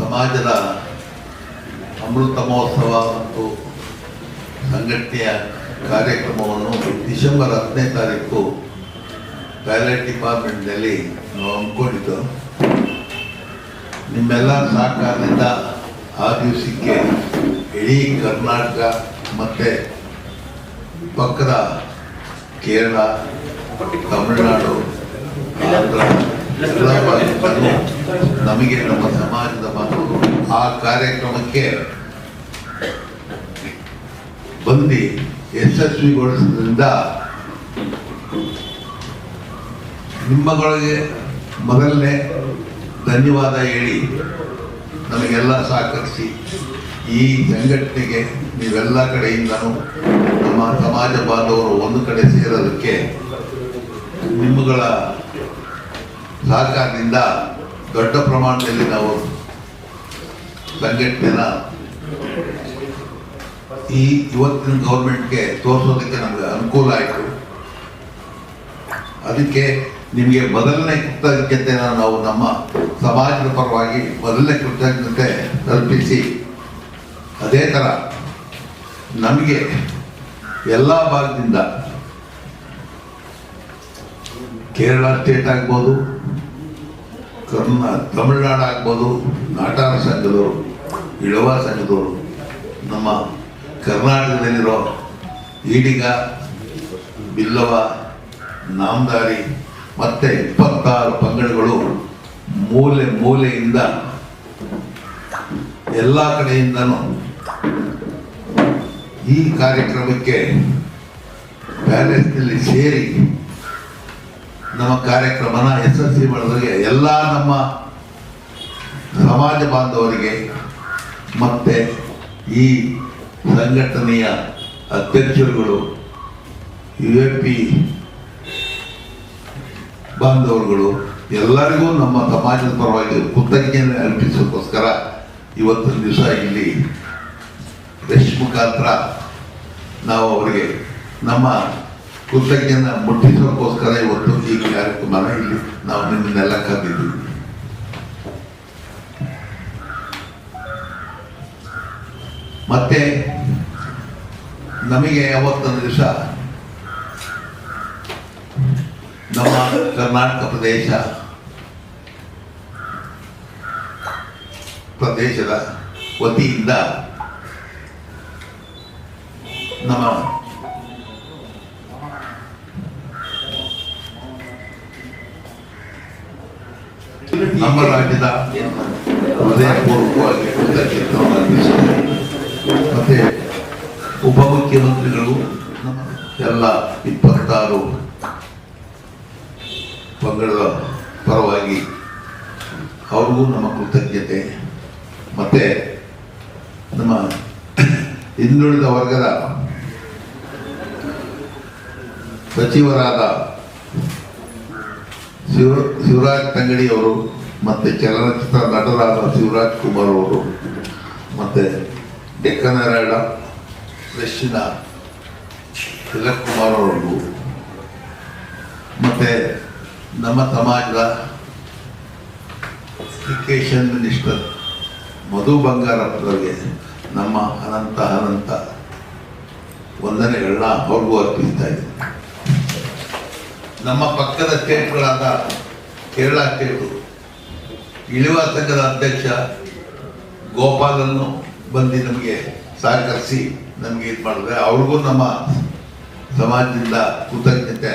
ಸಮಾಜದ ಅಮೃತ ಮಹೋತ್ಸವ ಮತ್ತು ಸಂಘಟನೆಯ ಕಾರ್ಯಕ್ರಮವನ್ನು ಡಿಸೆಂಬರ್ ಹತ್ತನೇ ತಾರೀಕು ಪ್ಯಾಲೆಟ್ ಡಿಪಾರ್ಟ್ಮೆಂಟ್ನಲ್ಲಿ ನಾವು ಹಮ್ಮಿಕೊಂಡಿದ್ದು. ನಿಮ್ಮೆಲ್ಲ ಸಹಕಾರದಿಂದ ಆ ದಿವಸಕ್ಕೆ ಇಡೀ ಕರ್ನಾಟಕ ಮತ್ತು ಪಕ್ಕದ ಕೇರಳ, ತಮಿಳುನಾಡು, ಆಂಧ್ರ ನಮಗೆ ನಮ್ಮ ಸಮಾಜದ ಮತ್ತು ಆ ಕಾರ್ಯಕ್ರಮಕ್ಕೆ ಬಂದು ಯಶಸ್ವಿಗೊಳಿಸೋದ್ರಿಂದ ನಿಮ್ಮಗಳಿಗೆ ಮೊದಲನೇ ಧನ್ಯವಾದ ಹೇಳಿ ನಮಗೆಲ್ಲ ಸಹಕರಿಸಿ ಈ ಸಂಘಟನೆಗೆ ನೀವೆಲ್ಲ ಕಡೆಯಿಂದನೂ ನಮ್ಮ ಸಮಾಜ ಬಾಂಧವರು ಒಂದು ಕಡೆ ಸೇರೋದಕ್ಕೆ ನಿಮ್ಮಗಳ ಸಹಕಾರದಿಂದ ದೊಡ್ಡ ಪ್ರಮಾಣದಲ್ಲಿ ನಾವು ಸಂಘಟನೆನ ಈ ಇವತ್ತಿನ ಗೌರ್ಮೆಂಟ್ಗೆ ತೋರಿಸೋದಕ್ಕೆ ನಮಗೆ ಅನುಕೂಲ ಆಯಿತು. ಅದಕ್ಕೆ ನಿಮಗೆ ಮೊದಲನೇ ಕೃತಜ್ಞತೆನ ನಾವು ನಮ್ಮ ಸಮಾಜದ ಪರವಾಗಿ ಮೊದಲನೇ ಕೃತಜ್ಞತೆ ತಲುಪಿಸಿ ಅದೇ ಥರ ನಮಗೆ ಎಲ್ಲ ಭಾಗದಿಂದ ಕೇರಳ ಸ್ಟೇಟ್ ಆಗ್ಬೋದು, ಕರ್ನ, ತಮಿಳ್ನಾಡು ಆಗ್ಬೋದು ನಾಟಾರ ಸಂಘದವರು, ಇಳವ ಸಂಘದವರು, ನಮ್ಮ ಕರ್ನಾಟಕದಲ್ಲಿರೋ ಈಡಿಗ, ಬಿಲ್ಲವ, ನಾಮದಾರಿ ಮತ್ತು ಇಪ್ಪತ್ತಾರು ಪಂಗಡಗಳು ಮೂಲೆ ಮೂಲೆಯಿಂದ ಎಲ್ಲ ಕಡೆಯಿಂದನೂ ಈ ಕಾರ್ಯಕ್ರಮಕ್ಕೆ ಪ್ಯಾಲೇಸ್ನಲ್ಲಿ ಸೇರಿ ನಮ್ಮ ಕಾರ್ಯಕ್ರಮನ ಯಶಸ್ವಿ ಮಾಡೋದಕ್ಕೆ ಎಲ್ಲ ನಮ್ಮ ಸಮಾಜ ಬಾಂಧವರಿಗೆ ಮತ್ತೆ ಈ ಸಂಘಟನೆಯ ಅಧ್ಯಕ್ಷರುಗಳು ಯು ಎ ಪಿ ಬಾಂಧವರುಗಳು, ಎಲ್ಲರಿಗೂ ನಮ್ಮ ಸಮಾಜದ ಪರವಾಗಿ ಕೃತಜ್ಞತೆ ಅರ್ಪಿಸೋಕ್ಕೋಸ್ಕರ ಇವತ್ತಿನ ದಿವಸ ಇಲ್ಲಿ ಪ್ರೆಸ್ ಮುಖಾಂತರ ನಾವು ಅವರಿಗೆ ನಮ್ಮ ಕೃತಜ್ಞನ ಮುಟ್ಟಿಸೋಕ್ಕೋಸ್ಕರ ಇವತ್ತು ಈ ಕಾರ್ಯಕ್ರಮನ ಇಲ್ಲಿ ನಾವು ನಿಮ್ಮನ್ನೆಲ್ಲ ಕರೆದಿದ್ದೀವಿ. ಮತ್ತೆ ನಮಗೆ ಯಾವತ್ತೊಂದು ದಿವಸ ನಮ್ಮ ಕರ್ನಾಟಕ ಪ್ರದೇಶ, ಪ್ರದೇಶದ ವತಿಯಿಂದ ನಮ್ಮ ನಮ್ಮ ರಾಜ್ಯದ ಹೃದಯಪೂರ್ವಕವಾಗಿ ಮತ್ತೆ ಉಪಮುಖ್ಯಮಂತ್ರಿಗಳು ಎಲ್ಲ ಇಪ್ಪತ್ತಾರು ಪಂಗಡದ ಪರವಾಗಿ ಅವ್ರಿಗೂ ನಮ್ಮ ಕೃತಜ್ಞತೆ. ಮತ್ತೆ ನಮ್ಮ ಹಿಂದುಳಿದ ವರ್ಗದ ಸಚಿವರಾದ ಶಿವ ಶಿವರಾಜ್ ತಂಗಡಿ ಅವರು ಮತ್ತೆ ಚಲನಚಿತ್ರ ನಟರಾದ ಶಿವರಾಜ್ ಕುಮಾರ್ ಅವರು, ಮತ್ತೆ ಡೆಕ್ಕನ ಪ್ರೆಸ್ಸಿನ ತಿಲಕ್ ಕುಮಾರ್ ಅವರು, ಮತ್ತೆ ನಮ್ಮ ಸಮಾಜದ ಎಜುಕೇಷನ್ ಮಿನಿಸ್ಟರ್ ಮಧು ಬಂಗಾರಪ್ಪನವರಿಗೆ ನಮ್ಮ ಅನಂತ ಅನಂತ ವಂದನೆಗಳನ್ನ ಅವ್ರಿಗೂ ಅರ್ಪಿಸ್ತಾ ಇದ್ದೀನಿ. ನಮ್ಮ ಪಕ್ಕದ ಸ್ಟೇಟ್ಗಳಾದ ಕೇರಳ ಸ್ಟೇಟು ಇಳಿವ ಸಂಘದ ಅಧ್ಯಕ್ಷ ಗೋಪಾಲನ್ನು ಬಂದು ನಮಗೆ ಸಹಕರಿಸಿ ನಮಗೆ ಇದು ಮಾಡಿದ್ರೆ ಅವ್ರಿಗೂ ನಮ್ಮ ಸಮಾಜದಿಂದ ಕೃತಜ್ಞತೆ